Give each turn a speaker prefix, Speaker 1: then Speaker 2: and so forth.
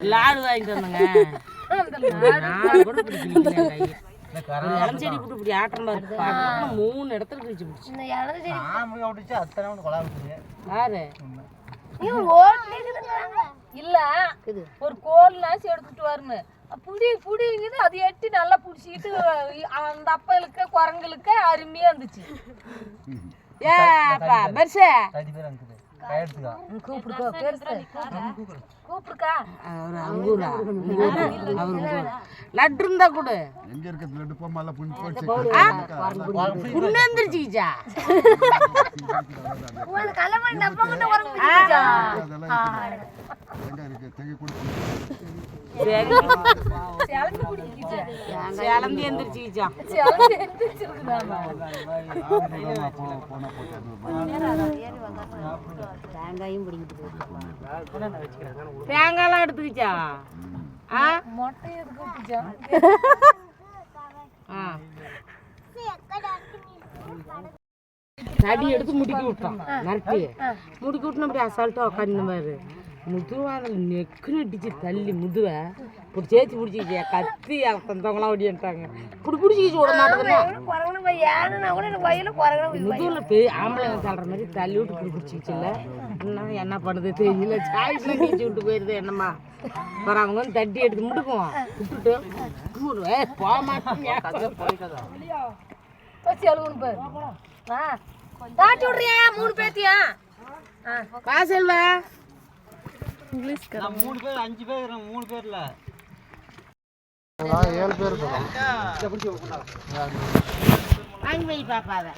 Speaker 1: லாடு வாங்கிட்டு வந்தேங்க. நான் கூட பிடிக்கல என் கையை. ஒரு இளம் செடி போட்டு இப்படி ஆட்டம் பாரு பக்கத்துல மூணு இடத்துல கிழிச்சு பிடிச்சி
Speaker 2: இந்த இடது செடி
Speaker 3: ஆம்பளை ஓடிச்சு அத்தனை கொலை
Speaker 1: யாரு?
Speaker 4: இல்ல. ஒரு கோல்னாச்சும் எடுத்துட்டு வரணும் புடி புடிங்குது அது எட்டி நல்லா புடிச்சிக்கிட்டு அந்த அப்பலுக்கு குரங்களுக்கு அருமையா இருந்துச்சு.
Speaker 1: ஏப்பா பெருசே
Speaker 3: இருக்குது
Speaker 4: கூப்பிடுக்கா
Speaker 1: அவர் அங்கூரா? லட்டு இருந்தா கூட.
Speaker 5: எங்க இருக்கிறது லட்டு? போமால புண்ணு போச்சு.
Speaker 1: புண்ணு
Speaker 5: எங்க இருக்கு? தெங்க
Speaker 4: சிலந்து
Speaker 1: சிலந்தி எந்திரிச்சிக்கிச்சா?
Speaker 4: சிலந்து எந்திரிச்சிருக்குதாமா
Speaker 5: போனா போட்டு
Speaker 1: தேங்காய்லாம் எடுத்துக்கிச்சா? ஆ?
Speaker 4: மொட்டை விட்டுச்சா
Speaker 1: ஆ. தடி எடுத்து முடுக்கி விட்டோம் நரட்டி. முடுக்கி விட்டோம் அப்படி அசால்ட்டாக உட்காந்து பாரு. முதுவாதில் நெக்குன்னு அடிச்சு தள்ளி முதுவை. இப்படி சேர்த்து பிடிச்சிக்கிச்சு. கத்தி தந்தவங்களாம் ஓடிட்டாங்க இப்படி பிடிச்சிக்கிச்சு விட மாட்டேங்குது
Speaker 2: போய்
Speaker 1: முதுகில் பெரிய ஆம்பளைங்க தள்ளுற மாதிரி தள்ளி விட்டு இப்படி பிடிச்சிக்கிச்சுல்ல. என்ன என்ன பண்ணுது தெரியல. சாய்ஸ்லாம் நீச்சு விட்டு போயிருது என்னம்மா? அப்புறம் அவங்க வந்து தட்டி எடுத்து முடுக்குவோம். விட்டுட்டு மூடுவே போக
Speaker 4: விட்றியா? மூணு பேத்தியா
Speaker 1: காசல்வா
Speaker 3: நான் மூணு பேர் அஞ்சு பேர் மூணு பேர்ல.
Speaker 5: ஏழு பேர்
Speaker 1: வாங்கி வை பாப்பா. அதை